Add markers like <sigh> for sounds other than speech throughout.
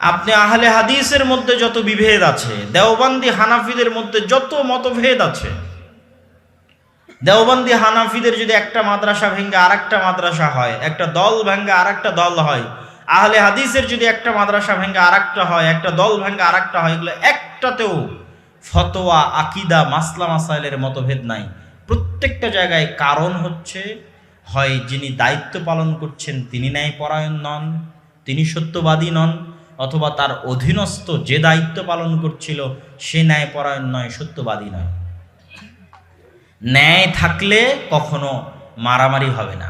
আপনি আহলে হাদিসের মধ্যে যত বিভেদ আছে, দেওবান্দি হানাফিদের মধ্যে যত মতভেদ আছে, দেওবন্দি হানাফিদের যদি একটা মাদ্রাসা ভেঙ্গে আর একটা মাদ্রাসা হয়, একটা দল ভেঙ্গে আর একটা দল হয়, আহলে হাদিসের যদি একটা মাদ্রাসা ভেঙ্গে আর একটা হয়, একটা দল ভেঙ্গে আর একটা হয়, এগুলো একটাতেও ফতোয়া, আকিদা, মাসলা মাসাইলের মতভেদ নাই। প্রত্যেকটা জায়গায় কারণ হচ্ছে, হয় যিনি দায়িত্ব পালন করছেন তিনি ন্যায়পরায়ণ নন, তিনি সত্যবাদী নন অথবা তার অধীনস্থ যে দায়িত্ব পালন করছিল, সে ন্যায়পরায়ণ নয়, সত্যবাদী নয়। ন্যায় থাকলে কখনো মারামারি হবে না।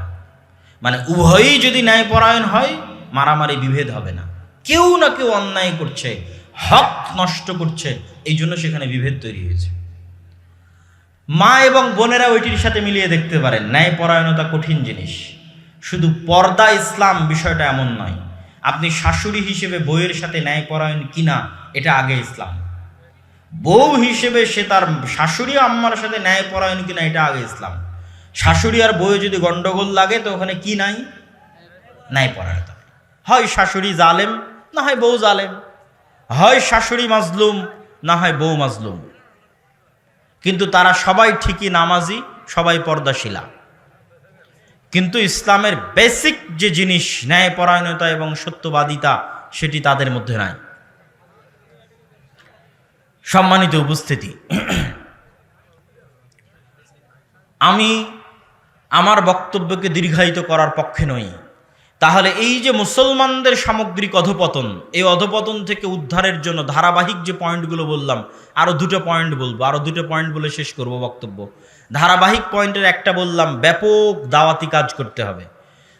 মানে উভয়ই যদি ন্যায়পরায়ণ হয়, মারামারি বিভেদ হবে না। কেউ না কেউ অন্যায় করছে, হক নষ্ট করছে, এই জন্য সেখানে বিভেদ তৈরি হয়েছে। মা এবং বোনেরা ওইটির সাথে মিলিয়ে দেখতে পারেন, ন্যায়পরায়ণতা কঠিন জিনিস। শুধু পর্দা ইসলাম বিষয়টা এমন নয়। আপনি শাশুড়ি হিসেবে বইয়ের সাথে ন্যায়পরায়ণ কিনা, এটা আগে ইসলাম। বউ হিসেবে সে তার শাশুড়ি আম্মার সাথে ন্যায়পরায়ণ কিনা, এটা আগে ইসলাম। শাশুড়ি আর বউয়ে যদি গন্ডগোল লাগে, তো ওখানে কি নাই? ন্যায়পরায়ণতা। হয় শাশুড়ি জালেম, না হয় বউ জালেম। হয় শাশুড়ি মাজলুম, না হয় বউ মাজলুম। কিন্তু তারা সবাই ঠিকই নামাজি, সবাই পর্দাশীলা। কিন্তু ইসলামের বেসিক যে জিনিস, ন্যায়পরায়ণতা এবং সত্যবাদিতা, সেটি তাদের মধ্যে নাই। সম্মানিত উপস্থিতি, আমি আমার বক্তব্যকে দীর্ঘায়িত করার পক্ষে নই। তাহলে এই যে মুসলমানদের সামগ্রিক অধপতন, এই অধপতন থেকে উদ্ধারের জন্য ধারাবাহিক যে পয়েন্টগুলো বললাম আরও দুটো পয়েন্ট বলব আরও দুটো পয়েন্ট বলে শেষ করব বক্তব্য। ধারাবাহিক পয়েন্টের একটা বললাম, ব্যাপক দাওয়াতি কাজ করতে হবে।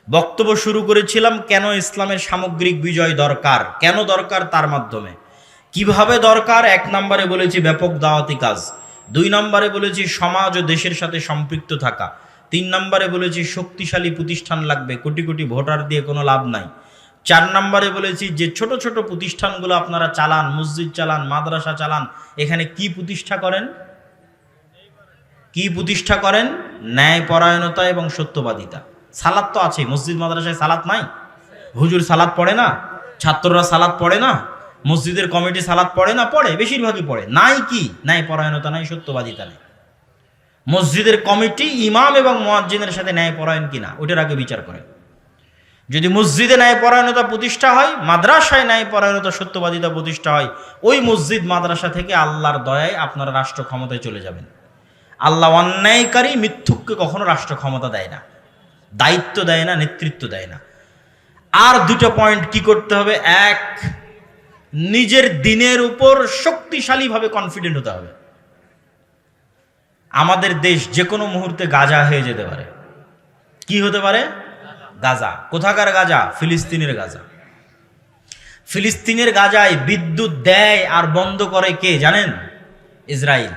বক্তব্য শুরু করেছিলাম, কেন ইসলামের সামগ্রিক বিজয় দরকার? কেন দরকার তার মাধ্যমে? কীভাবে দরকার? এক নম্বরে বলেছি ব্যাপক দাওয়াতি কাজ। দুই নম্বরে বলেছি সমাজ ও দেশের সাথে সম্পৃক্ত থাকা। তিন নম্বরে বলেছি শক্তিশালী প্রতিষ্ঠান লাগবে। কোটি কোটি ভোটার দিয়ে কোনো লাভ নাই। চার নম্বরে বলেছি যে ছোট ছোট প্রতিষ্ঠানগুলো আপনারা চালান, মসজিদ চালান, মাদ্রাসা চালান, এখানে কি প্রতিষ্ঠা করেন? কি প্রতিষ্ঠা করেন? ন্যায় ন্যায়পরায়ণতা এবং সত্যবাদিতা। সালাদ তো আছে মসজিদ, মাদ্রাসায় সালাদ নাই? হুজুর সালাদ পড়ে না? ছাত্ররা সালাদ পড়ে না? মসজিদের কমিটি সালাদ পড়ে না? পড়ে, বেশিরভাগই পড়ে। নাই কি? ন্যায়পরায়ণতা নাই, সত্যবাদিতা নেই। মসজিদের কমিটি ইমাম এবং মোয়াজ্জিনের সাথে ন্যায়পরায়ণ কিনা, ওটার আগে বিচার করে। যদি মসজিদে ন্যায়পরায়ণতা প্রতিষ্ঠা হয়, মাদ্রাসায় ন্যায়পরায়ণতা সত্যবাদিতা প্রতিষ্ঠা হয়, ওই মসজিদ মাদ্রাসা থেকে আল্লাহর দয়ায় আপনারা রাষ্ট্র ক্ষমতায় চলে যাবেন। আল্লাহ অন্যায়কারী মিথ্যুককে কখনো রাষ্ট্র ক্ষমতা দেয় না, দায়িত্ব দেয় না, নেতৃত্ব দেয় না। আর দুটো পয়েন্ট কি করতে হবে? এক, নিজের দিনের উপর শক্তিশালীভাবে কনফিডেন্ট হতে হবে। আমাদের দেশ যে কোনো মুহূর্তে গাজা হয়ে যেতে পারে। কি হতে পারে? গাজা। কোথাকার গাজা? ফিলিস্তিনের গাজা। ফিলিস্তিনের গাজায় বিদ্যুৎ দেয় আর বন্ধ করে কে জানেন? ইসরায়েল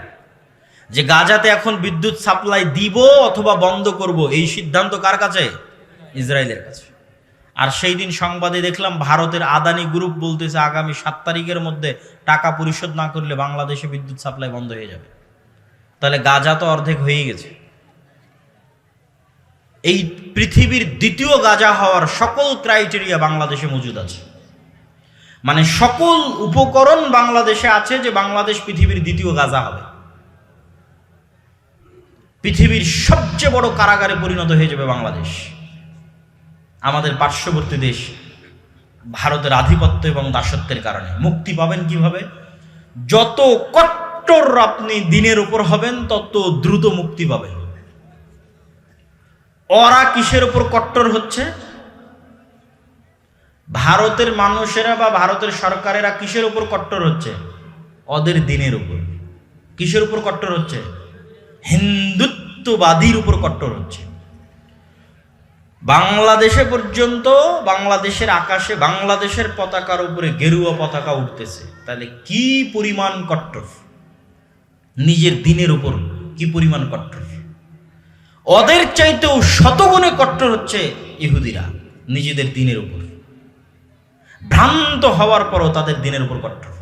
যে গাজাতে এখন বিদ্যুৎ সাপ্লাই দিব অথবা বন্ধ করব, এই সিদ্ধান্ত কার কাছে? ইসরায়েলের কাছে। আর সেই দিন সংবাদে দেখলাম ভারতের আদানি গ্রুপ বলতেছে, আগামী সাত তারিখের মধ্যে টাকা পরিশোধ না করলে বাংলাদেশে বিদ্যুৎ সাপ্লাই বন্ধ হয়ে যাবে। তাহলে গাজা তো অর্ধেক হয়ে গেছে। এই পৃথিবীর দ্বিতীয় গাজা হওয়ার সকল ক্রাইটেরিয়া বাংলাদেশে মজুদ আছে। মানে সকল উপকরণ বাংলাদেশে আছে যে বাংলাদেশ পৃথিবীর দ্বিতীয় গাজা হবে। পৃথিবীর সবচেয়ে বড় কারাগারে পরিণত হয়ে যাবে বাংলাদেশ। আমাদের পার্শ্ববর্তী দেশ ভারতের আধিপত্য এবং দাসত্বের কারণে। মুক্তি পাবেন কীভাবে? যত কট্টর আপনি দিনের উপর হবেন তত দ্রুত মুক্তি পাবেন। ওরা কিসের উপর কট্টর হচ্ছে? ভারতের মানুষেরা বা ভারতের সরকারেরা কিসের উপর কট্টর হচ্ছে? ওদের দিনের উপর। কিসের উপর কট্টর হচ্ছে? হিন্দুত্ববাদীর উপর কট্টর হচ্ছে। বাংলাদেশে পর্যন্ত বাংলাদেশের আকাশে, বাংলাদেশের পতাকার উপরে গেরুয়া পতাকা উঠতেছে। তাহলে কি পরিমাণ কট্টর? নিজের দিনের উপর কি পরিমাণ কট্টর ওদের চাইতেও শতগুণে কট্টর হচ্ছে ইহুদিরা নিজেদের দিনের উপর। ভ্রান্ত হওয়ার পরও তাদের দিনের উপর কট্টর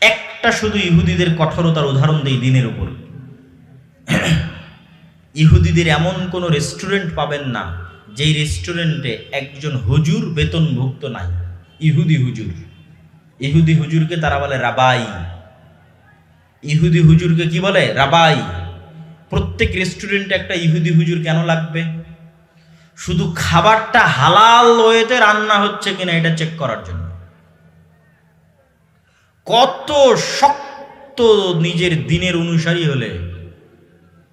একটা শুধু ইহুদিদের কঠোরতার উদাহরণ দেই দিনের উপর। ইহুদিদের এমন কোনো রেস্টুরেন্ট পাবেন না, যেই রেস্টুরেন্টে একজন হুজুর বেতনভুক্ত নাই। ইহুদি হুজুর। ইহুদি হুজুরকে তারা বলে রাবাই। ইহুদি হুজুরকে কি বলে? রাবাই। প্রত্যেক রেস্টুরেন্টে একটা ইহুদি হুজুর কেন লাগবে? শুধু খাবারটা হালাল ওয়েতে রান্না হচ্ছে কিনা এটা চেক করার জন্য। কত শক্ত নিজের দিনের অনুসারী হলে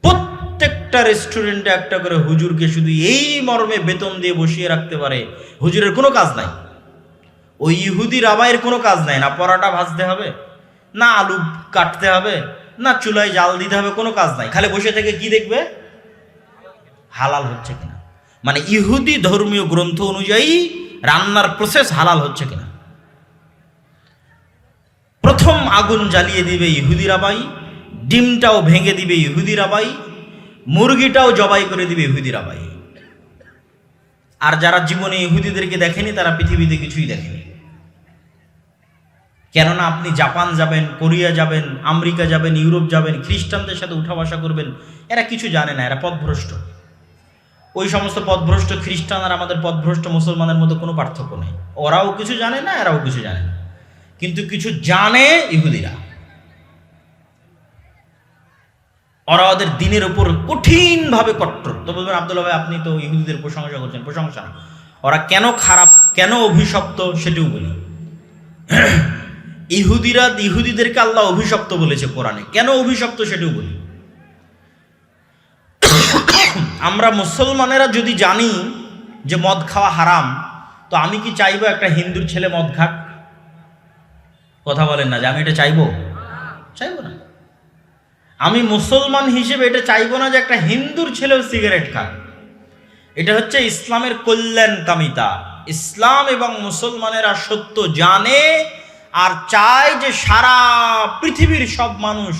প্রত্যেকটা রেস্টুরেন্টে একটা করে হুজুরকে শুধু এই মর্মে বেতন দিয়ে বসিয়ে রাখতে পারে, হুজুরের কোনো কাজ নাই। ওই ইহুদি রাবাইয়ের কোনো কাজ নাই না, পরাটা ভাজতে হবে? না আলু কাটতে হবে, না চুলায় জাল দিতে হবে, কোনো কাজ নাই। খালি বসে থেকে কি দেখবে? হালাল হচ্ছে কিনা? মানে ইহুদি ধর্মীয় গ্রন্থ অনুযায়ী রান্নার প্রসেস হালাল হচ্ছে কিনা? প্রথম আগুন জ্বালিয়ে দিবে ইহুদি রাবাই ডিমটাও ভেঙে দিবে ইহুদি রাবাই মুরগিটাও জবাই করে দিবে ইহুদি রাবাই আর যারা জীবনে ইহুদিদেরকে দেখেনি, তারা পৃথিবীতে কিছুই দেখেনি। কেননা আপনি জাপান যাবেন, কোরিয়া যাবেন, আমেরিকা যাবেন, ইউরোপ যাবেন, খ্রিস্টানদের সাথে উঠা বসা করবেন, এরা কিছু জানে না, এরা পথভ্রষ্ট। ওই সমস্ত পথভ্রষ্ট খ্রিস্টান আর আমাদের পথভ্রষ্ট মুসলমানের মধ্যে কোনো পার্থক্য নেই। ওরাও কিছু জানে না, এরাও কিছু জানে না। কিন্তু কিছু জানে ইহুদিরা। ওরা ওদের দিনের উপর কঠিনভাবে কট্টর। তো বলবেন, আব্দুল্লাহ ভাই, আপনি তো ইহুদিদের প্রশংসা করছেন, প্রশংসা ওরা কেন খারাপ, কেন অভিশপ্ত, সেটাও বলি। ইহুদিরা ইহুদিদেরকে আল্লাহ অভিশপ্ত বলেছে কোরআনে। কেন অভিশপ্ত সেটাও বলি। আমরা মুসলমানেরা যদি জানি যে মদ খাওয়া হারাম, তো আমি কি চাইব একটা হিন্দুর ছেলে মদ খাক? কথা বলেন না যে আমি এটা চাইব? চাইব না। আমি মুসলমান হিসেবে এটা চাইব না যে একটা হিন্দুর ছেলেও সিগারেট খাক। এটা হচ্ছে ইসলামের কল্যাণকামিতা। ইসলাম এবং মুসলমানেরা সত্য জানে আর চায় যে সারা পৃথিবীর সব মানুষ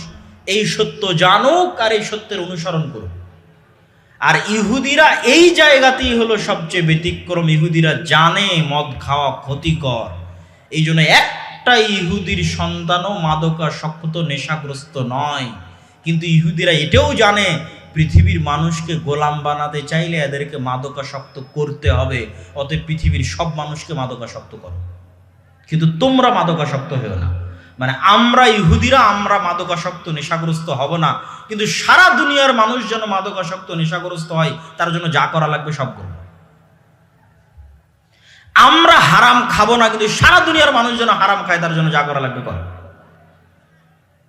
এই সত্য জানুক আর এই সত্যের অনুসরণ করুক। আর ইহুদিরা এই জায়গাতেই হলো সবচেয়ে ব্যতিক্রম। ইহুদিরা জানে মদ খাওয়া ক্ষতিকর। এই জন্য একটা ইহুদির সন্তানও মাদকাসক্ত, নেশাগ্রস্ত নয়। কিন্তু ইহুদিরা এটাও জানে পৃথিবীর মানুষকে গোলাম বানাতে চাইলে এদেরকে মাদকাসক্ত করতে হবে। অতএব পৃথিবীর সব মানুষকে মাদকাসক্ত করো। কিন্তু তোমরা মাদকাসক্ত হয়েও না। মানে আমরা ইহুদিরা, আমরা মাদকাসক্ত, নেশাগ্রস্ত হব না। কিন্তু সারা দুনিয়ার মানুষ যেন মাদকাসক্ত, নেশাগ্রস্ত হয়, তার জন্য যা করা লাগবে সব করব। আমরা হারাম খাব না, কিন্তু সারা দুনিয়ার মানুষ যেন হারাম খায়, তার জন্য যা করা লাগবে কর।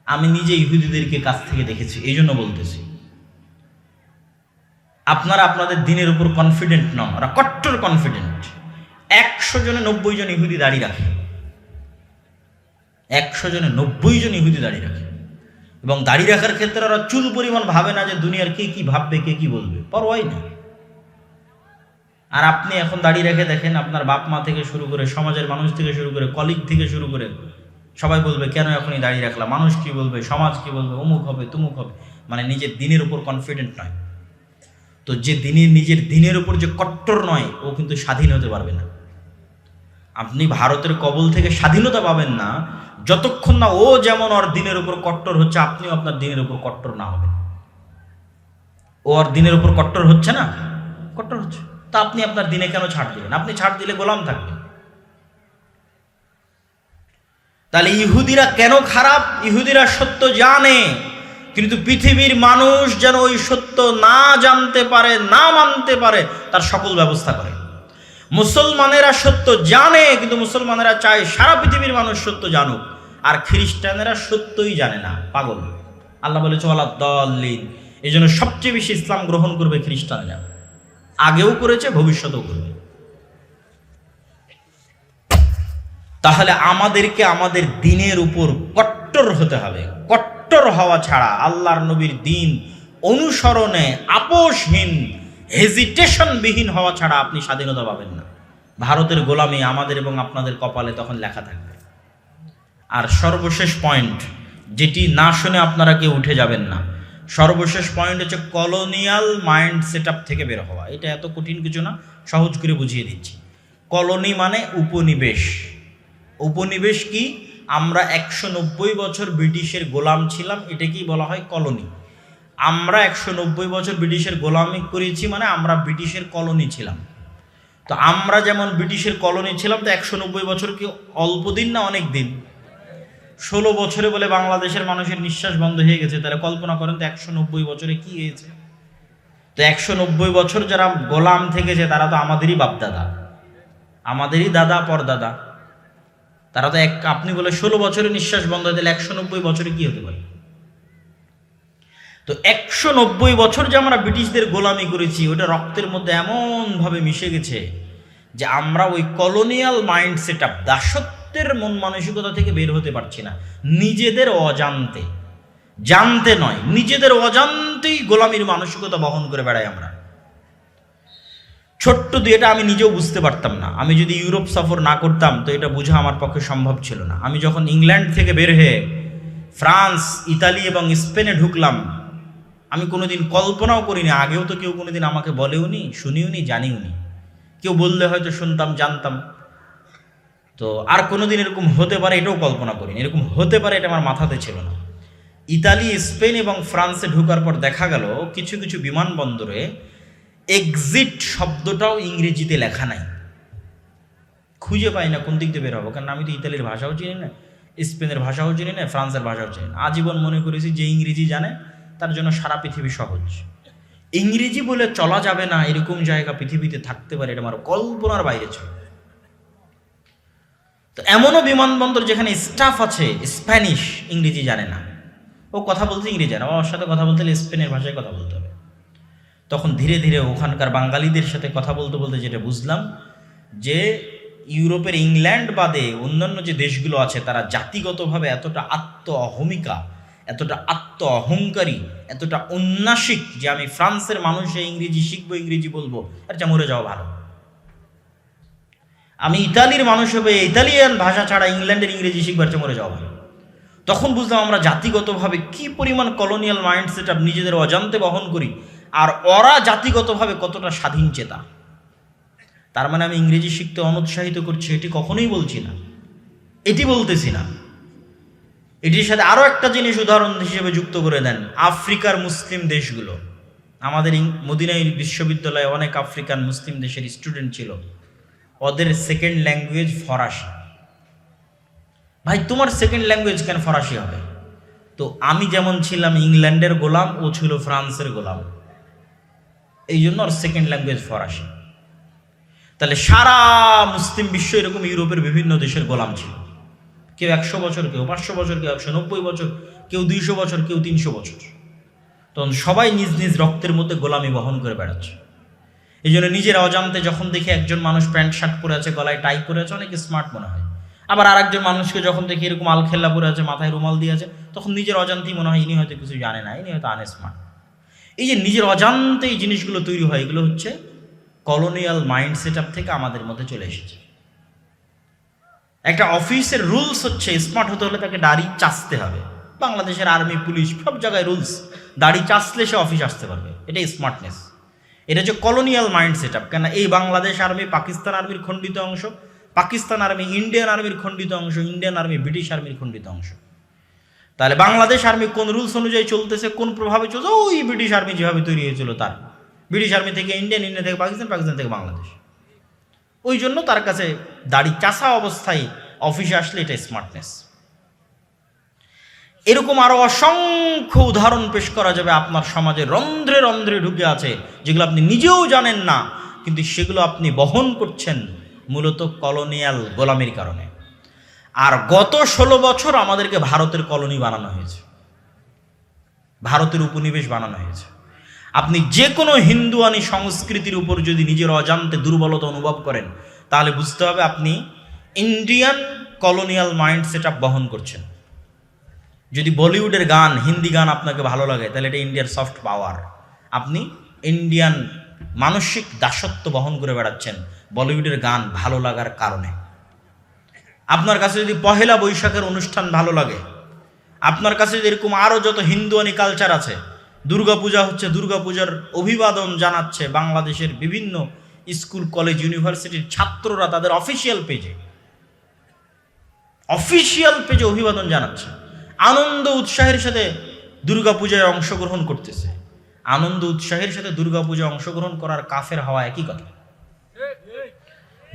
আমি নিজে ইহুদিদেরকে কাছ থেকে দেখেছি, এই জন্য বলতেছি। আপনারা আপনাদের দিনের উপর কনফিডেন্ট নন, ওরা কট্টর কনফিডেন্ট একশো জনে নব্বই জন ইহুদি দাঁড়িয়ে রাখে। একশো জনে নব্বই জন ইহুদি দাঁড়িয়ে রাখে। এবং দাড়ি রাখার ক্ষেত্রে ওরা চুল পরিমাণ ভাবে না যে দুনিয়ার কে কি ভাববে, কে কি বলবে। পরোয়াই না। আর আপনি এখন দাঁড়িয়ে রেখে দেখেন, আপনার বাপ মা থেকে শুরু করে সমাজের মানুষ থেকে শুরু করে কলিগ থেকে শুরু করে সবাই বলবে, কেন এখনই দাঁড়িয়ে রাখলাম মানুষ কি বলবে? সমাজ কি বলবে? অমুক হবে, তুমুক হবে। মানে নিজের দিনের উপর কনফিডেন্ট নয়। তো যে দিনের নিজের দিনের উপর যে কট্টর নয়, ও কিন্তু স্বাধীন হতে পারবে না। আপনি ভারতের কবল থেকে স্বাধীনতা পাবেন না। যতক্ষণ না ও যেমন ওর দিনের উপর কট্টর হচ্ছে, আপনিও আপনার দিনের উপর কট্টর না হবেন। ও আর দিনের উপর কট্টর হচ্ছে না? কট্টর হচ্ছে। তা আপনি আপনার দিনে কেন ছাড় দিবেন আপনি ছাড় দিলে গোলাম থাকবেন। তাহলে ইহুদিরা কেন খারাপ? ইহুদিরা সত্য জানে, কিন্তু পৃথিবীর মানুষ যেন ওই সত্য না জানতে পারে, না মানতে পারে, তার সকল ব্যবস্থা করে। মুসলমানেরা সত্য জানে, কিন্তু মুসলমানেরা চায় সারা পৃথিবীর মানুষ সত্য জানুক। আর খ্রিস্টানেরা সত্যই জানে না, পাগল। আল্লাহ বলে চলা দলিন এই জন্য সবচেয়ে বেশি ইসলাম গ্রহণ করবে খ্রিস্টানরা। আগেও করেছে, ভবিষ্যতেও করবে। তাহলে আমাদেরকে আমাদের দিনের উপর কট্টর হতে হবে। কট্টর হওয়া ছাড়া আল্লাহর নবীর দিন অনুসরণে আপোষহীন। হেজিটেশনবিহীন হওয়া ছাড়া আপনি স্বাধীনতা পাবেন না। ভারতের গোলামি আমাদের এবং আপনাদের কপালে তখন লেখা থাকবে। আর সর্বশেষ পয়েন্ট যেটি না শুনে আপনারা কেউ উঠে যাবেন না। সর্বশেষ পয়েন্ট হচ্ছে কলোনিয়াল মাইন্ড সেট থেকে বের হওয়া। এটা এত কঠিন কিছু না, সহজ করে বুঝিয়ে দিচ্ছি। কলোনি মানে উপনিবেশ। উপনিবেশ কি? আমরা একশো নব্বই বছর ব্রিটিশের গোলাম ছিলাম, এটাকেই বলা হয় কলোনি। আমরা একশো নব্বই বছর ব্রিটিশের গোলামি করেছি মানে আমরা ব্রিটিশের কলোনি ছিলাম। তো আমরা যেমন ব্রিটিশের কলোনি ছিলাম, তো একশো নব্বই বছর কি অল্প দিন না অনেক দিন? ষোলো বছরে বলে বাংলাদেশের মানুষের নিঃশ্বাস বন্ধ হয়ে গেছে, তাহলে কল্পনা করেন তো একশো নব্বই বছরে কি হয়েছে? তো একশো নব্বই বছর যারা গোলাম থেকেছে, তারা তো আমাদেরই বাপদাদা। আমাদেরই দাদা, পরদাদা। তারা তো এক, আপনি বলে ষোলো বছরে নিঃশ্বাস বন্ধ হয়ে দিলে একশো নব্বই বছরে কি হতে পারে? তো একশো নব্বই বছর যে আমরা ব্রিটিশদের গোলামি করেছি, ওটা রক্তের মধ্যে এমনভাবে মিশে গেছে যে আমরা ওই কলোনিয়াল মাইন্ড সেট আপ দাসত্বের মন মানসিকতা থেকে বের হতে পারছি না। নিজেদের অজান্তে, জানতে নয়, নিজেদের অজান্তেই গোলামির মানসিকতা বহন করে বেড়াই আমরা। ছোট্ট দিয়ে এটা আমি নিজেও বুঝতে পারতাম না। আমি যদি ইউরোপ সফর না করতাম, তো এটা বোঝা আমার পক্ষে সম্ভব ছিল না। আমি যখন ইংল্যান্ড থেকে বের হয়ে ফ্রান্স, ইতালি এবং স্পেনে ঢুকলাম আমি কোনোদিন কল্পনাও করিনি, আগেও তো কেউ কোনোদিন আমাকে বলেও নি শুনিও নি জানিও নি কেউ বললে হয়তো শুনতাম, জানতাম। তো আর কোনোদিন এরকম হতে পারে, এটাও কল্পনা করিনি। এরকম হতে পারে, এটা আমার মাথাতে ছিল না। ইতালি, স্পেন এবং ফ্রান্সে ঢোকার পর দেখা গেল, কিছু কিছু বিমানবন্দরে এক্সিট শব্দটাও ইংরেজিতে লেখা নাই। খুঁজে পাই না কোন দিক দিয়ে বের হব, কারণ আমি তো ইতালির ভাষাও চিনি না, স্পেনের ভাষাও চিনি না, ফ্রান্সের ভাষাও চিনি না। আজীবন মনে করেছি যে ইংরেজি জানে তার জন্য সারা পৃথিবী সহজ। ইংরেজি বলে চলা যাবে না এরকম জায়গা পৃথিবীতে থাকতে পারে, এটা আমার কল্পনার বাইরে ছিল তো এমনও বিমানবন্দর যেখানে স্টাফ আছে স্প্যানিশ ইংরেজি জানে না। ও কথা বলতে ইংরেজি জানে ওর সাথে কথা বলতে হলে স্পেনের ভাষায় কথা বলতে হবে। তখন ধীরে ধীরে ওখানকার বাঙালিদের সাথে কথা বলতে বলতে যেটা বুঝলাম, যে ইউরোপের ইংল্যান্ড বাদে অন্যান্য যে দেশগুলো আছে, তারা জাতিগতভাবে এতটা আত্ম অহমিকা এতটা আত্ম অহংকারী এতটা উন্নাসিক যে আমি ফ্রান্সের মানুষে ইংরেজি শিখব, ইংরেজি বলব আর যা মরে যাওয়া ভালো। আমি ইতালির মানুষ হবে ইতালিয়ান ভাষা ছাড়া ইংল্যান্ডের ইংরেজি শিখবার চেয়ে মরে যাওয়া ভালো। তখন বুঝলাম আমরা জাতিগতভাবে কি পরিমাণ কলোনিয়াল মাইন্ড সেট নিজেদের অজান্তে বহন করি, আর ওরা জাতিগতভাবে কতটা স্বাধীন চেতা। তার মানে আমি ইংরেজি শিখতে অনুৎসাহিত করছি, এটি কখনোই বলছি না। এটি বলতেছি না। এটির সাথে আরও একটা জিনিস উদাহরণ হিসেবে যুক্ত করে দেন, আফ্রিকার মুসলিম দেশগুলো। আমাদের মদিনাই বিশ্ববিদ্যালয়ে অনেক আফ্রিকান মুসলিম দেশের স্টুডেন্ট ছিল। ওদের সেকেন্ড ল্যাঙ্গুয়েজ ফরাসি। ভাই, তোমার সেকেন্ড ল্যাঙ্গুয়েজ কেন ফরাসি হবে? তো আমি যেমন ছিলাম ইংল্যান্ডের গোলাম, ও ছিল ফ্রান্সের গোলাম। এই জন্য ওর সেকেন্ড ল্যাঙ্গুয়েজ ফরাসি। তাহলে সারা মুসলিম বিশ্ব এরকম ইউরোপের বিভিন্ন দেশের গোলাম ছিল। কেউ একশো বছর, কেউ পাঁচশো বছর, কেউ একশো নব্বই বছর, কেউ দুইশো বছর, কেউ তিনশো বছর। তখন সবাই নিজ নিজ রক্তের মধ্যে গোলামি বহন করে বেড়াচ্ছে। এই জন্য নিজের অজান্তে যখন দেখি একজন মানুষ প্যান্ট, শার্ট পরে আছে, গলায় টাই পরে আছে, অনেক স্মার্ট মনে হয়। আবার আরেকজন মানুষকে যখন দেখি এরকম আলখেল্লা পরে আছে, মাথায় রুমাল দিয়ে আছে, তখন নিজের অজান্তেই মনে হয় ইনি হয়তো কিছু জানে না, ইনি হয়তো আনস্মার্ট। এই যে নিজের অজান্তে এই জিনিসগুলো তৈরি হয়, এগুলো হচ্ছে কলোনিয়াল মাইন্ড সেট আপ থেকে আমাদের মধ্যে চলে এসেছে। একটা অফিসের রুলস হচ্ছে স্মার্ট হতে হলে তাকে দাড়ি চাচতে হবে। বাংলাদেশের আর্মি, পুলিশ সব জায়গায় রুলস। দাড়ি চাচলে সে অফিস আসতে পারবে। এটাই স্মার্টনেস এটা হচ্ছে কলোনিয়াল মাইন্ড সেট আপ কেন এই বাংলাদেশ আর্মি, পাকিস্তান আর্মির খণ্ডিত অংশ, পাকিস্তান আর্মি, ইন্ডিয়ান আর্মির খণ্ডিত অংশ, ইন্ডিয়ান আর্মি, ব্রিটিশ আর্মির খণ্ডিত অংশ। তাহলে বাংলাদেশ আর্মি কোন রুলস অনুযায়ী চলতেছে, কোন প্রভাবে চলছে ওই ব্রিটিশ আর্মি যেভাবে তৈরি হয়েছিল তার। ব্রিটিশ আর্মি থেকে ইন্ডিয়ান, ইন্ডিয়া থেকে পাকিস্তান পাকিস্তান থেকে বাংলাদেশ। ওই জন্য তার কাছে দাড়ি চাষা অবস্থায় অফিসে আসলে এটা স্মার্টনেস এরকম আরও অসংখ্য উদাহরণ পেশ করা যাবে আপনার সমাজে, রন্ধ্রে রন্ধ্রে ঢুকে আছে, যেগুলো আপনি নিজেও জানেন না, কিন্তু সেগুলো আপনি বহন করছেন মূলত কলোনিয়াল গোলামির কারণে। আর গত ষোলো বছর আমাদেরকে ভারতের কলোনি বানানো হয়েছে। ভারতের উপনিবেশ বানানো হয়েছে। আপনি যে কোনো হিন্দুয়ানি সংস্কৃতির উপর যদি নিজের অজান্তে দুর্বলতা অনুভব করেন, তাহলে বুঝতে হবে আপনি ইন্ডিয়ান কলোনিয়াল মাইন্ড সেট বহন করছেন। যদি বলিউডের গান, হিন্দি গান আপনাকে ভালো লাগে, তাহলে এটা ইন্ডিয়ার সফট পাওয়ার আপনি ইন্ডিয়ান মানসিক দাসত্ব বহন করে বেড়াচ্ছেন বলিউডের গান ভালো লাগার কারণে। আপনার কাছে যদি পহেলা বৈশাখের অনুষ্ঠান ভালো লাগে, আপনার কাছে যদি এরকম আরও যত হিন্দুয়ানি কালচার আছে দুর্গাপূজা হচ্ছে দুর্গাপূজার অভিবাদন জানাচ্ছে বাংলাদেশের বিভিন্ন স্কুল, কলেজ, ইউনিভার্সিটির ছাত্ররা তাদের অফিসিয়াল পেজে। অফিসিয়াল পেজে অভিবাদন জানাচ্ছে। আনন্দ উৎসাহের সাথে দুর্গাপূজায় অংশগ্রহণ করতেছে। আনন্দ উৎসাহের সাথে দুর্গাপূজায় অংশগ্রহণ করার কাফের হওয়া একই কথা।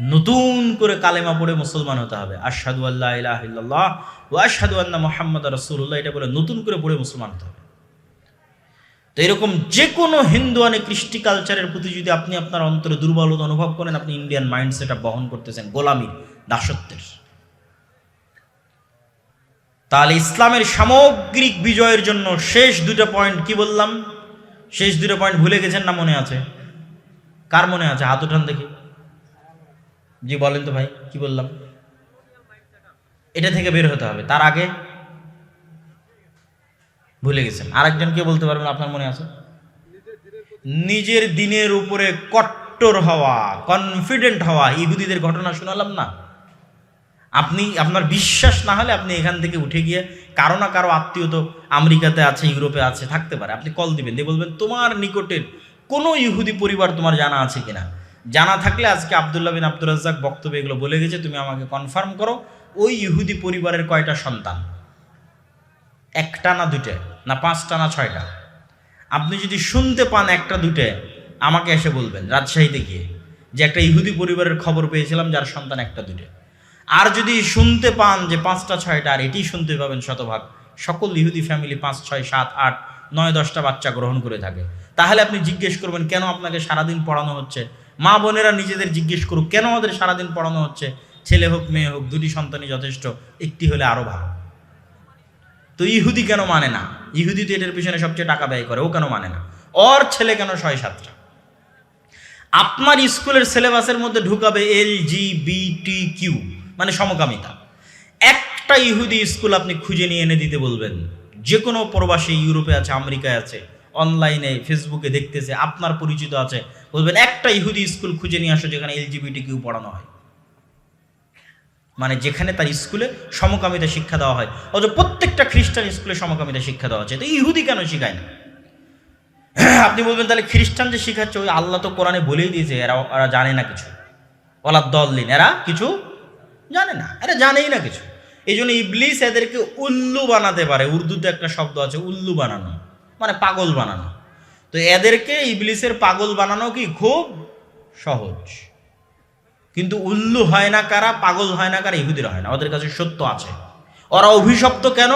নতুন করে কালেমা পড়ে মুসলমান হতে হবে। আশহাদু আল্লাহ ইলাহা ইল্লাল্লাহ ও মুহাম্মদ রাসূলুল্লাহ, এটা বলে নতুন করে পড়ে মুসলমান হতে হবে। তো এরকম যে কোনো হিন্দুয়ানি কৃষ্টি কালচারের প্রতি যদি আপনি আপনার অন্তরে দুর্বলতা অনুভব করেন, আপনি ইন্ডিয়ান মাইন্ড সেট বহন করতেছেন গোলামীর দাসত্বের। তাহলে ইসলামের সামগ্রিক বিজয়ের জন্য শেষ দুটো পয়েন্ট কি বললাম? শেষ দুটো পয়েন্ট ভুলে গেছেন না মনে আছে? কার মনে আছে? হাত উঠান দেখি। জি, বলেন তো ভাই, কি বললাম? এটা থেকে বের হতে হবে। তার আগে ভুলে গেছেন। আরেকজন কে বলতে পারবেন? আপনার মনে আছে? নিজের দিনের উপরে কট্টর হওয়া কনফিডেন্ট হওয়া, ইহুদিদের ঘটনা শোনালাম না? আপনি, আপনার বিশ্বাস না হলে আপনি এখান থেকে উঠে গিয়ে কারও না কারও আত্মীয় তো আমেরিকাতে আছে, ইউরোপে আছে, থাকতে পারে। আপনি কল দিবেন, দিয়ে বলবেন, তোমার নিকটের কোনো ইহুদি পরিবার তোমার জানা আছে কিনা? জানা থাকলে আজকে আবদুল্লাহ বিন আব্দুল রাজ্জাক বক্তব্য এগুলো বলে গেছে, তুমি আমাকে কনফার্ম করো, ওই ইহুদি পরিবারের কয়টা সন্তান? একটা না দুটে না পাঁচটা না ছয়টা? আপনি যদি শুনতে পান একটা দুটে আমাকে এসে বলবেন রাজশাহীতে গিয়ে যে একটা ইহুদি পরিবারের খবর পেয়েছিলাম, যার সন্তান একটা দুটে আর যদি শুনতে পান যে পাঁচটা, ছয়টা, আর এটি শুনতে পাবেন শতভাগ, সকল ইহুদি ফ্যামিলি পাঁচ, ছয়, সাত, আট, নয়, দশটা বাচ্চা গ্রহণ করে থাকে। তাহলে আপনি জিজ্ঞেস করবেন, কেন আপনাকে সারাদিন পড়ানো হচ্ছে? মা বোনেরা নিজেদের জিজ্ঞেস করুক, কেন আমাদের সারাদিন পড়ানো হচ্ছে? ছেলে হোক, মেয়ে হোক, দুটি সন্তানই যথেষ্ট, একটি হলে আরও ভালো। তো ইহুদি কেন মানে না? ইহুদি তো এটার পিছনে সবচেয়ে টাকা ব্যয় করে, ও কেন মানে না? ওর ছেলে কেন ছয় সাতটা আপনার স্কুলের সিলেবাসের মধ্যে ঢুকাবে এল জি বি টি কিউ মানে সমকামিতা। একটা ইহুদি স্কুল আপনি খুঁজে নিয়ে এনে দিতে বলবেন। যে কোনো প্রবাসী ইউরোপে আছে, আমেরিকায় আছে, অনলাইনে, ফেসবুকে দেখতেছে, আপনার পরিচিত আছে, বলবেন, একটা ইহুদি স্কুল খুঁজে নিয়ে আসো যেখানে এলজিবিটি কিউ পড়ানো হয়। মানে যেখানে তার স্কুলে সমকামিতা শিক্ষা দেওয়া হয়। অথচ প্রত্যেকটা খ্রিস্টান স্কুলে সমকামিতা শিক্ষা দেওয়া হচ্ছে। তো ইহুদি কেন শিখায় না? আপনি বলবেন, তাহলে খ্রিস্টান যে শিখাচ্ছে, ওই আল্লাহ তো কোরআনে বলেই দিয়েছে, এরা, ওরা জানে না কিছু। ওলা দলিন এরা কিছু জানে না, এরা জানেই না কিছু। এই জন্য ইবলিস এদেরকে উল্লু বানাতে পারে। উর্দুতে একটা শব্দ আছে, উল্লু বানানো। মানে পাগল বানানো। তো এদেরকে ইবলিসের পাগল বানানো কি? খুব সহজ। কিন্তু উল্লু হয় না কারা, পাগল হয় না কারা, ইহুদিরা হয় না। ওদের কাছে সত্য আছে। ওরা অভিশপ্ত কেন?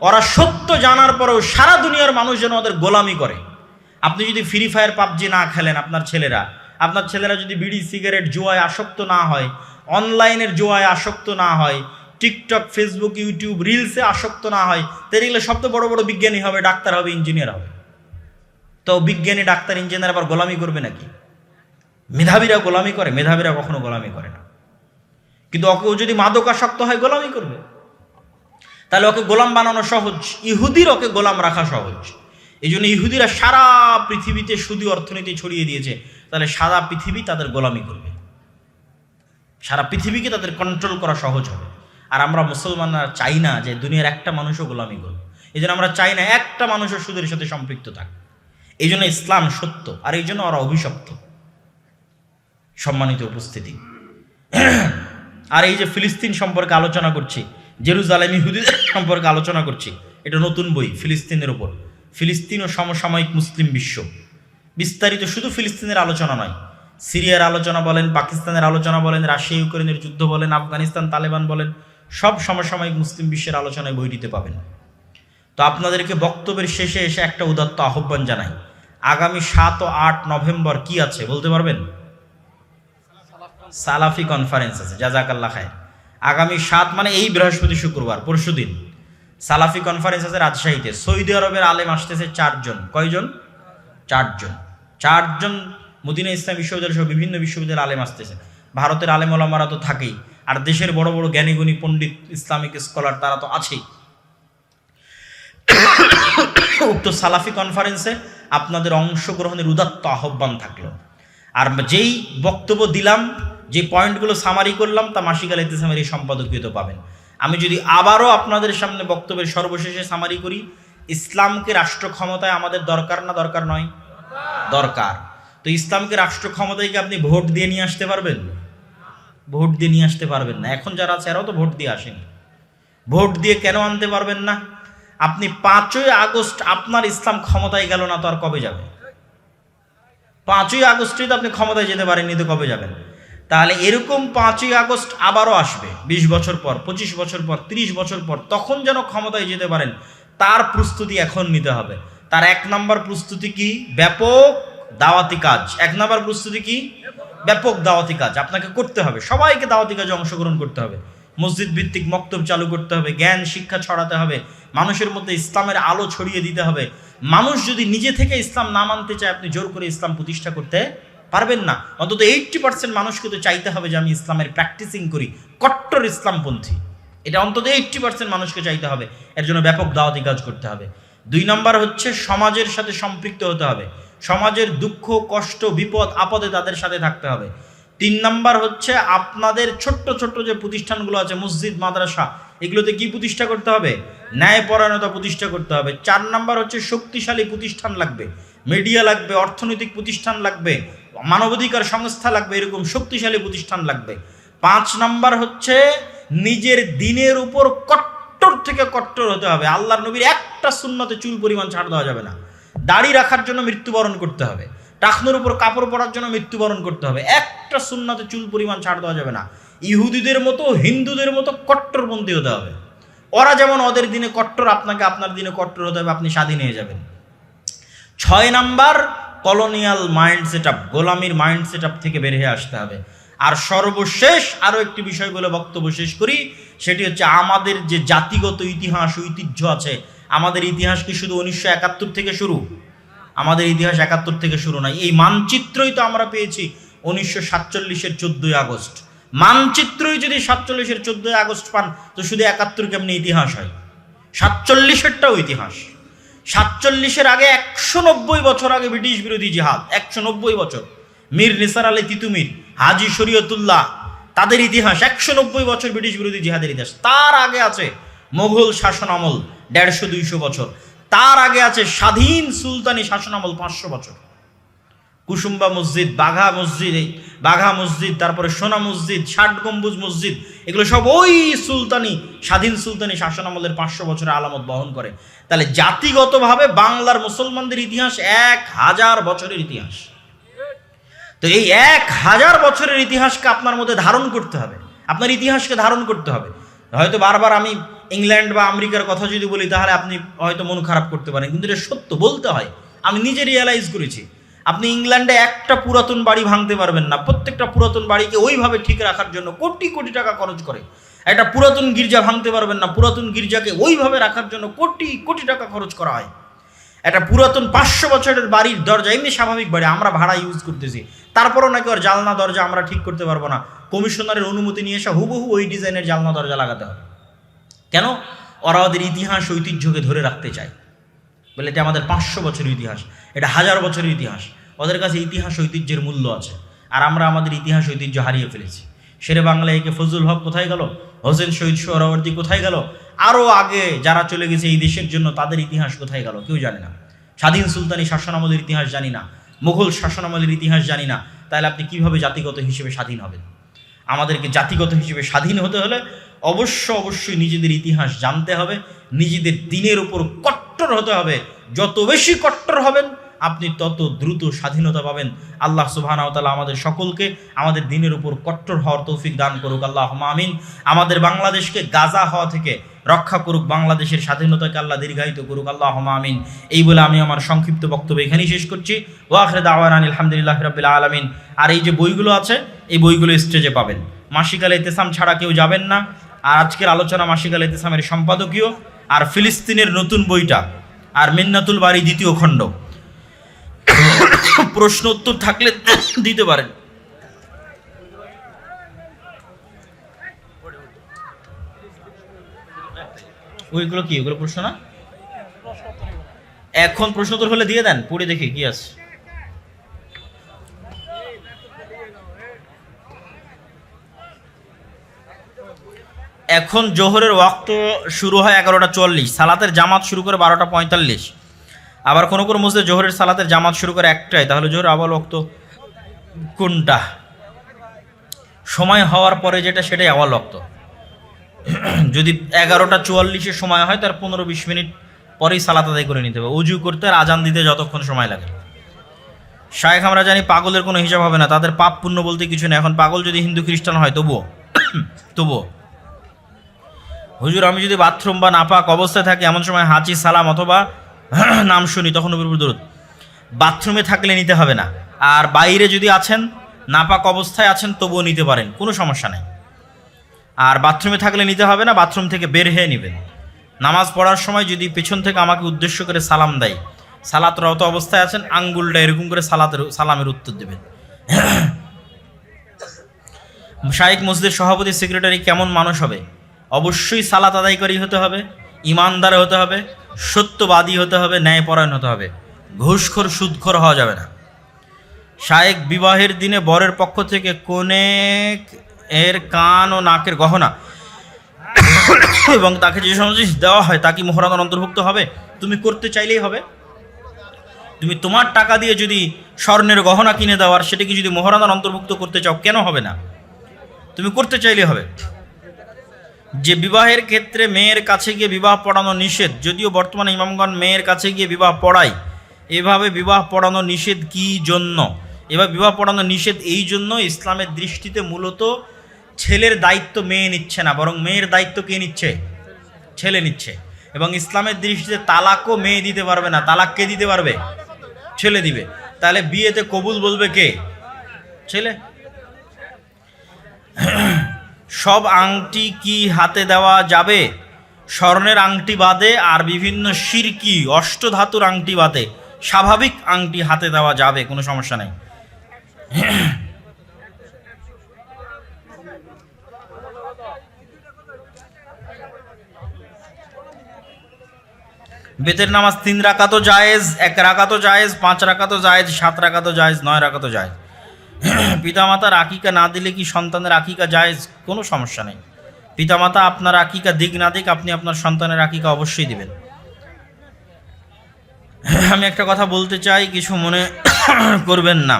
ওরা সত্য জানার পরেও সারা দুনিয়ার মানুষ যেন ওদের গোলামি করে। আপনি যদি ফ্রি ফায়ার পাবজি না খেলেন আপনার ছেলেরা আপনার ছেলেরা যদি বিড়ি, সিগারেট জুয়ায় আসক্ত না হয়, অনলাইনের জুয়ায় আসক্ত না হয়, টিকটক ফেসবুক ইউটিউব রিলসে আসক্ত না হয়, তাহলে এগুলো সব তো বড় বড় বিজ্ঞানী হবে, ডাক্তার হবে, ইঞ্জিনিয়ার হবে। তো বিজ্ঞানী, ডাক্তার, ইঞ্জিনিয়ার আবার গোলামি করবে নাকি? মেধাবীরা গোলামি করে, মেধাবীরা কখনো গোলামি করে না। কিন্তু ওকে যদি মাদকাসক্ত হয়, গোলামি করবে। তাহলে ওকে গোলাম বানানো সহজ, ইহুদির ওকে গোলাম রাখা সহজ। এই জন্য ইহুদিরা সারা পৃথিবীতে সুদী অর্থনীতি ছড়িয়ে দিয়েছে, তাহলে সারা পৃথিবী তাদের গোলামি করবে। সারা পৃথিবীকে তাদের কন্ট্রোল করা সহজ হবে। আর আমরা মুসলমানরা চাই না যে দুনিয়ার একটা মানুষও গোলামি করবে এই জন্য আমরা চাই না একটা মানুষও সুদের সাথে সম্পৃক্ত থাক। এই জন্য ইসলাম সত্য, আর এই জন্য ওরা অভিশপ্ত। সম্মানিত উপস্থিতি। আর এই যে ফিলিস্তিন সম্পর্কে আলোচনা করছি, জেরুজালেম ইহুদিদের সম্পর্কে আলোচনা করছি, এটা নতুন বই ফিলিস্তিনের ওপর ফিলিস্তিন ও সমসাময়িক মুসলিম বিশ্ব। বিস্তারিত শুধু ফিলিস্তিনের আলোচনা নয়, সিরিয়ার আলোচনা বলেন, পাকিস্তানের আলোচনা বলেন, রাশিয়া ইউক্রেনের যুদ্ধ বলেন, আফগানিস্তান তালেবান বলেন, সব সমসাময়িক মুসলিম বিশ্বের আলোচনায় বইটিতে পাবেন। তো আপনাদেরকে বক্তব্যের শেষে এসে একটা উদাত্ত আহ্বান জানাই। আগামী সাত ও আট নভেম্বর কি আছে বলতে পারবেন? সালাফি কনফারেন্স আছে জাজাকাল্লা খায় আগামী সাত মানে এই বৃহস্পতি শুক্রবার, পরশু দিন। সালাফি কনফারেন্স আছে রাজশাহীতে। সৌদি আরবের আলেম আসতেছে চারজন। কয়জন? চারজন। চারজন মদিনা ইসলাম বিশ্ববিদ্যালয় সহ বিভিন্ন বিশ্ববিদ্যালয়ের আলেম আসতেছে। ভারতের আলেম ওলামারা তো থাকেই। আর দেশের বড় বড় জ্ঞানীগুণী পণ্ডিত, ইসলামিক স্কলার তারা তো আছেই। উক্ত সালাফি কনফারেন্সে আপনাদের অংশগ্রহণের উদাত্ত আহ্বান থাকল। আর যেই বক্তব্য দিলাম যে পয়েন্টগুলো সামারি করলাম, তা মাসিকাল ইতিসামের এই সম্পাদকীয়তে পাবেন। আমি যদি আবারও আপনাদের সামনে বক্তব্যের সর্বশেষে সামারি করি, ইসলামকে রাষ্ট্র ক্ষমতায় আমাদের দরকার না দরকার নয়? দরকার। তো ইসলামকে রাষ্ট্র ক্ষমতায় কি আপনি ভোট দিয়ে নিয়ে আসতে পারবেন? ভোট দিয়ে নিয়ে আসতে পারবেন না। এখন যারা আছে, এরাও তো ভোট দিয়ে আসেনি। ভোট দিয়ে কেন আনতে পারবেন না? আপনি পাঁচই আগস্ট আপনার ইসলাম ক্ষমতায় গেল না, তো আর কবে যাবে? পাঁচই আগস্টে তো আপনি ক্ষমতায় যেতে পারেননি, তো কবে যাবেন? তাহলে এরকম পাঁচই আগস্ট আবারও আসবে। বিশ বছর পর, পঁচিশ বছর পর, তিরিশ বছর পর, তখন যেন ক্ষমতায় যেতে পারেন, তার প্রস্তুতি এখন নিতে হবে। তার এক নম্বর প্রস্তুতি কি? ব্যাপক দাওয়াতি কাজ। এক নম্বর প্রস্তুতি কি? ব্যাপক দাওয়াতি কাজ। আপনাকে করতে হবে। সবাইকে দাওয়াতি কাজে অংশগ্রহণ করতে হবে। মসজিদ ভিত্তিক মক্তব চালু করতে হবে। জ্ঞান, শিক্ষা ছড়াতে হবে। মানুষের মধ্যে ইসলামের আলো ছড়িয়ে দিতে হবে। মানুষ যদি নিজে থেকে ইসলাম না মানতে চায়, আপনি জোর করে ইসলাম প্রতিষ্ঠা করতে পারবেন না। অন্তত এইটটি পার্সেন্ট মানুষকে তো চাইতে হবে যে আমি ইসলামের প্র্যাকটিসিং করি। কট্টর ইসলামপন্থী। এটা অন্তত এইটটি পার্সেন্ট মানুষকে চাইতে হবে। এর জন্য ব্যাপক দাওয়াতি কাজ করতে হবে। দুই নম্বর হচ্ছে সমাজের সাথে সম্পৃক্ত হতে হবে। সমাজের দুঃখ, কষ্ট, বিপদ, আপদে তাদের সাথে থাকতে হবে। তিন নাম্বার হচ্ছে আপনাদের ছোট্ট ছোট্ট যে প্রতিষ্ঠানগুলো আছে, মসজিদ, মাদ্রাসা, এগুলোতে কি প্রতিষ্ঠা করতে হবে? ন্যায়পরায়ণতা প্রতিষ্ঠা করতে হবে। চার নাম্বার হচ্ছে শক্তিশালী প্রতিষ্ঠান লাগবে। মিডিয়া লাগবে, অর্থনৈতিক প্রতিষ্ঠান লাগবে, মানবাধিকার সংস্থা লাগবে, এরকম শক্তিশালী প্রতিষ্ঠান লাগবে। পাঁচ নাম্বার হচ্ছে নিজের দিনের উপর কট্টর থেকে কট্টর হতে হবে। আল্লাহর নবীর একটা শূন্যতে চুল পরিমাণ ছাড় দেওয়া যাবে না। দাড়ি রাখার জন্য মৃত্যুবরণ করতে হবে। টাকনোর উপর কাপড় পরার জন্য মৃত্যুবরণ করতে হবে। একটা সুন্নাতে চুল পরিমাণ ছাড় দেওয়া যাবে না। ইহুদিদের মতো, হিন্দুদের মতো কট্টরপন্থী হতে হবে। ওরা যেমন ওদের দিনে কট্টর, আপনাকে আপনার দিনে কট্টর হতে হবে, আপনি স্বাধীন হয়ে যাবেন। ছয় number colonial mind set up গোলামির mind set up থেকে বের হয়ে আসতে হবে। আর সর্বশেষ আরও একটি বিষয় বলে বক্তব্য শেষ করি, সেটি হচ্ছে আমাদের যে জাতিগত ইতিহাস, ঐতিহ্য আছে, আমাদের ইতিহাস কি শুধু উনিশশো একাত্তর থেকে শুরু? আমাদের ইতিহাস একাত্তর থেকে শুরু নয়। এই মানচিত্রই তো আমরা পেয়েছি উনিশশো সাতচল্লিশের চোদ্দই আগস্ট। মানচিত্রই যদি সাতচল্লিশের চোদ্দই আগস্ট পান, তো শুধু একাত্তর কেমনি ইতিহাস হয়? সাতচল্লিশেরটাও ইতিহাস। সাতচল্লিশের আগে একশো নব্বই বছর আগে ব্রিটিশ বিরোধী জিহাদ, একশো নব্বই বছর। মীর নিসার আলী তিতুমির, হাজি শরীয়তুল্লাহ, তাদের ইতিহাস, একশো নব্বই বছর ব্রিটিশ বিরোধী জিহাদের ইতিহাস। তার আগে আছে মোগল শাসন আমল, দেড়শো দুইশো বছর। তার আগে আছে স্বাধীন সুলতানি শাসন আমল, পাঁচশো বছর। কুসুম্বা মসজিদ, বাঘা মসজিদ বাঘা মসজিদ, তারপরে সোনা মসজিদ, ষাট গম্বুজ মসজিদ, এগুলো সব ওই সুলতানি, স্বাধীন সুলতানি শাসন আমলের পাঁচশো বছরের আলামত বহন করে। তাহলে জাতিগতভাবে বাংলার মুসলমানদের ইতিহাস এক হাজার বছরের ইতিহাস। তো এই এক হাজার বছরের ইতিহাসকে আপনার মধ্যে ধারণ করতে হবে। আপনার ইতিহাসকে ধারণ করতে হবে। হয়তো বারবার আমি ইংল্যান্ড বা আমেরিকার কথা যদি বলি, তাহলে আপনি হয়তো মন খারাপ করতে পারেন, কিন্তু এটা সত্য বলতে হয়। আমি নিজে রিয়েলাইজ করেছি। আপনি ইংল্যান্ডে একটা পুরাতন বাড়ি ভাঙতে পারবেন না। প্রত্যেকটা পুরাতন বাড়িকে ওইভাবে ঠিক রাখার জন্য কোটি কোটি টাকা খরচ করে। একটা পুরাতন গির্জা ভাঙতে পারবেন না, পুরাতন গির্জাকে ওইভাবে রাখার জন্য কোটি কোটি টাকা খরচ করা হয়। একটা পুরাতন পাঁচশো বছরের বাড়ির দরজা, এমনি স্বাভাবিক বাড়ি, আমরা ভাড়া ইউজ করতেছি। তারপরও নাকি ওর জালনা দরজা আমরা ঠিক করতে পারব না। কমিশনারের অনুমতি নিয়ে এসে হুবহু ওই ডিজাইনের জালনা দরজা লাগাতে হবে। কেন? ওরা ওদের ইতিহাস ঐতিহ্যকে ধরে রাখতে চায়। বলে এটা আমাদের পাঁচশো বছরের ইতিহাস, এটা হাজার বছরের ইতিহাস। ওদের কাছে ইতিহাস ঐতিহ্যের মূল্য আছে। আর আমরা আমাদের ইতিহাস ঐতিহ্য হারিয়ে ফেলেছি। শেরে বাংলা একে ফজলুল হক কোথায় গেল? হোসেন শহীদ সোহরাওয়ার্দী কোথায় গেল? আরও আগে যারা চলে গেছে এই দেশের জন্য তাদের ইতিহাস কোথায় গেল কেউ জানে না। স্বাধীন সুলতানি শাসনামলের ইতিহাস জানি না। মুঘল শাসনামলের ইতিহাস জানি না। তাহলে আপনি কীভাবে জাতিগত হিসেবে স্বাধীন হবেন? আমাদেরকে জাতিগত হিসেবে স্বাধীন হতে হলে অবশ্য অবশ্যই নিজেদের ইতিহাস জানতে হবে। নিজেদের দিনের উপর কট্টর হতে হবে। যত বেশি কট্টর হবেন আপনি তত দ্রুত স্বাধীনতা পাবেন। আল্লাহ সুবাহানাওতালা আমাদের সকলকে আমাদের দিনের উপর কট্টর হওয়ার তৌফিক দান করুক আল্লাহ আমিন। আমাদের বাংলাদেশকে গাজা হওয়া থেকে রক্ষা করুক, বাংলাদেশের স্বাধীনতাকে আল্লাহ দীর্ঘায়িত করুক আল্লাহ আমিন। এই বলে আমি আমার সংক্ষিপ্ত বক্তব্য এখানেই শেষ করছি। ওয়াখরে দাওয়ান আলহামদুলিল্লাহ রবিল আলমিন। আর এই যে বইগুলো আছে, এই বইগুলো স্টেজে পাবেন। মাসিকাল এতেসাম ছাড়া কেউ যাবেন না। আর আজকের আলোচনা মাসিকাল এতেসামের সম্পাদকীয়। আর ফিলিস্তিনের নতুন বইটা। আর মিন্নাতুল বাড়ি দ্বিতীয় খণ্ড। প্রশ্ন উত্তর থাকলে দিতে পারেন। ওইগুলো কি? ওগুলো প্রশ্ন না? এখন প্রশ্ন উত্তর হলে দিয়ে দেন, পড়ে দেখি কি আছে। এখন জোহরের ওয়াক্ত শুরু হয় এগারোটা চল্লিশ, সালাতের জামাত শুরু করে বারোটা পঁয়তাল্লিশ। আবার কোনো কোনো মসজিদে জোহরের সালাতের জামাত শুরু করে একটাই, তাহলে জোহর আবার ওক্ত কোনটা? সময় হওয়ার পরে যেটা সেটাই আওয়াল ওক্ত যদি এগারোটা চুয়াল্লিশের সময় হয়, তার পনেরো বিশ মিনিট পরেই সালাত আদায় করে নিতে হবে। উজু করতে আর আজান দিতে যতক্ষণ সময় লাগে। শায়েখ, আমরা জানি পাগলের কোনো হিসাব হবে না, তাদের পাপ পুণ্য বলতে কিছু নেই। এখন পাগল যদি হিন্দু খ্রিস্টান হয়, তবুও তবুও। হুজুর, আমি যদি বাথরুম বা নাপাক অবস্থায় থাকি, এমন সময় হাঁচি, সালাম অথবা <clears throat> নাম শুনি, তখন নবীর উপর দরুদ। বাথরুমে থাকলে নিতে হবে না। আর বাইরে যদি আছেন, নাপাক অবস্থায় আছেন, তবুও নিতে পারেন, কোনো সমস্যা নেই। আর বাথরুমে থাকলে নিতে হবে না, বাথরুম থেকে বের হয়ে নেবেন। নামাজ পড়ার সময় যদি পেছন থেকে আমাকে উদ্দেশ্য করে সালাম দেয় সালাতরত অবস্থায় আছেন, আঙ্গুলটা এরকম করে সালাতের, সালামের উত্তর দেবেন। <clears throat> শাইক মসজিদের সভাপতি, সেক্রেটারি কেমন মানুষ হবে? অবশ্যই সালাত আদায়কারী হতে হবে। ইমানদার হতে হবে, সত্যবাদী হতে হবে, ন্যায়পরায়ণ হতে হবে। ঘুষখোর, সুদখোর হওয়া যাবে না। শায়েক বিবাহের দিনে বরের পক্ষ থেকে কনেক এর কান ও নাকের গহনা <coughs> এবং তাকে যে সমস্ত জিনিস দেওয়া হয়, তা কি অন্তর্ভুক্ত হবে? তুমি করতে চাইলেই হবে। তুমি তোমার টাকা দিয়ে যদি স্বর্ণের গহনা কিনে দেওয়ার সেটা কি যদি মোহরানার অন্তর্ভুক্ত করতে চাও, কেন হবে না? তুমি করতে চাইলে হবে। যে বিবাহের ক্ষেত্রে মেয়ের কাছে গিয়ে বিবাহ পড়ানো নিষেধ, যদিও বর্তমানে ইমামগণ মেয়ের কাছে গিয়ে বিবাহ পড়ায়, এভাবে বিবাহ পড়ানো নিষেধ কি জন্য? এবার বিবাহ পড়ানো নিষেধ এই জন্য ইসলামের দৃষ্টিতে মূলত ছেলের দায়িত্ব মেয়ে নিচ্ছে না, বরং মেয়ের দায়িত্ব কে নিচ্ছে? ছেলে নিচ্ছে। এবং ইসলামের দৃষ্টিতে তালাকও মেয়ে দিতে পারবে না। তালাক কে দিতে পারবে? ছেলে দিবে। তাহলে বিয়েতে কবুল বলবে কে? ছেলে। সব আংটি কি হাতে দেওয়া যাবে? স্বর্ণের আংটি বাদে আর বিভিন্ন শিরকি অষ্টধাতুর আংটি বাদে স্বাভাবিক আংটি হাতে দেওয়া যাবে, কোনো সমস্যা নেই। বেতের নামাজ তিন রাকাতও জায়েজ, এক রাকাতও জায়েজ, পাঁচ রাকাতও জায়েজ, সাত রাকাতও জায়েজ, নয় রাকাতও জায়েজ। পিতামাতার আকিকা না দিলে কি সন্তানের আকিকা জায়েজ? কোনো সমস্যা নেই। পিতামাতা আপনার আকিকা দিক না দিক, আপনি আপনার সন্তানের আকিকা অবশ্যই দিবেন। আমি একটা কথা বলতে চাই, কিছু মনে করবেন না।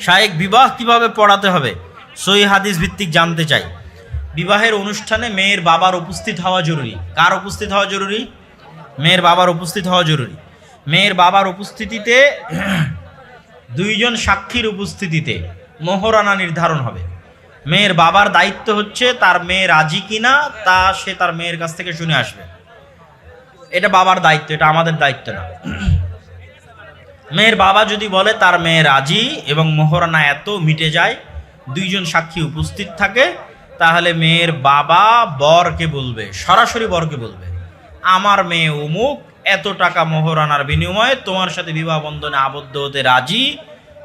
শায়েক, বিবাহ কীভাবে পড়াতে হবে? সই হাদিস ভিত্তিক জানতে চাই। বিবাহের অনুষ্ঠানে মেয়ের বাবার উপস্থিত হওয়া জরুরি। কার উপস্থিত হওয়া জরুরি? মেয়ের বাবার উপস্থিত হওয়া জরুরি। মেয়ের বাবার উপস্থিতিতে <clears throat> দুইজন সাক্ষীর উপস্থিতিতে মোহরানা নির্ধারণ হবে। মেয়ের বাবার দায়িত্ব হচ্ছে তার মেয়ে রাজি কিনা তা সে তার মেয়ের কাছ থেকে শুনে আসবে। এটা বাবার দায়িত্ব, এটা আমাদের দায়িত্ব না। <clears throat> মেয়ের বাবা যদি বলে তার মেয়ে রাজি এবং মোহরানা এত মিটে যায়, দুইজন সাক্ষী উপস্থিত থাকে, তাহলে মেয়ের বাবা বরকে বলবে, সরাসরি বরকে বলবে। আমার মেয়ে অমুক এত টাকা মোহরানার বিনিময়ে তোমার সাথে বিবাহ বন্ধনে আবদ্ধ হতে রাজি,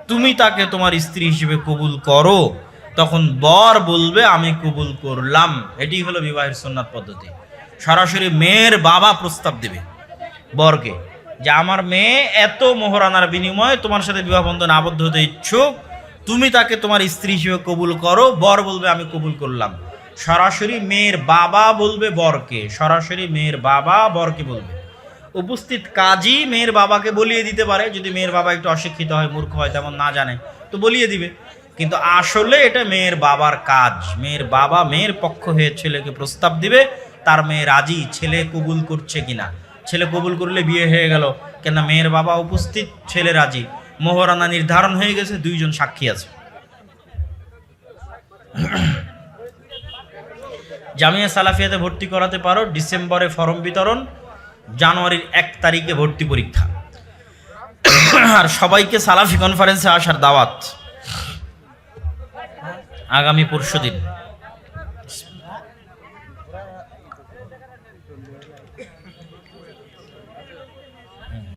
তুমি তাকে তোমার স্ত্রী হিসেবে কবুল করো। তখন বর বলবে, আমি কবুল করলাম। এটি হলো বিবাহের সুন্নাত পদ্ধতি। সরাসরি মেয়ের বাবা প্রস্তাব দেবে বরকে যে, আমার মেয়ে এত মোহরানার বিনিময়ে তোমার সাথে বিবাহ বন্ধনে আবদ্ধ হতে ইচ্ছুক, তুমি তাকে তোমার স্ত্রী হিসেবে কবুল করো। বর বলবে, আমি কবুল করলাম। সরাসরি মেয়ের বাবা বলবে বরকে, সরাসরি মেয়ের বাবা বরকে বলবে। উপস্থিত কাজী মেয়ের বাবাকে বলিয়ে দিতে পারে, যদি মেয়ের বাবা একটু অশিক্ষিত হয়, মূর্খ হয়, তেমন না জানে, তো বলিয়ে দিবে। কিন্তু আসলে এটা মেয়ের বাবার কাজ। মেয়ের বাবা মেয়ের পক্ষ হয়ে ছেলেকে প্রস্তাব দিবে, তার মেয়ে রাজি, ছেলে কবুল করছে কিনা। ছেলে কবুল করলে বিয়ে হয়ে গেল কেন মেয়ের বাবা উপস্থিত, ছেলে রাজি। মোহরানা নির্ধারণ হয়ে গেছে, দুইজন সাক্ষী আছে। জামিয়া সালাফিয়াতে ভর্তি করাতে পারো, ডিসেম্বরে ফর্ম বিতরণ, জানুয়ারির এক তারিখে ভর্তি পরীক্ষা। আর সবাইকে সালাফি কনফারেন্সে আসার দাওয়াত। আগামী পরশু দিন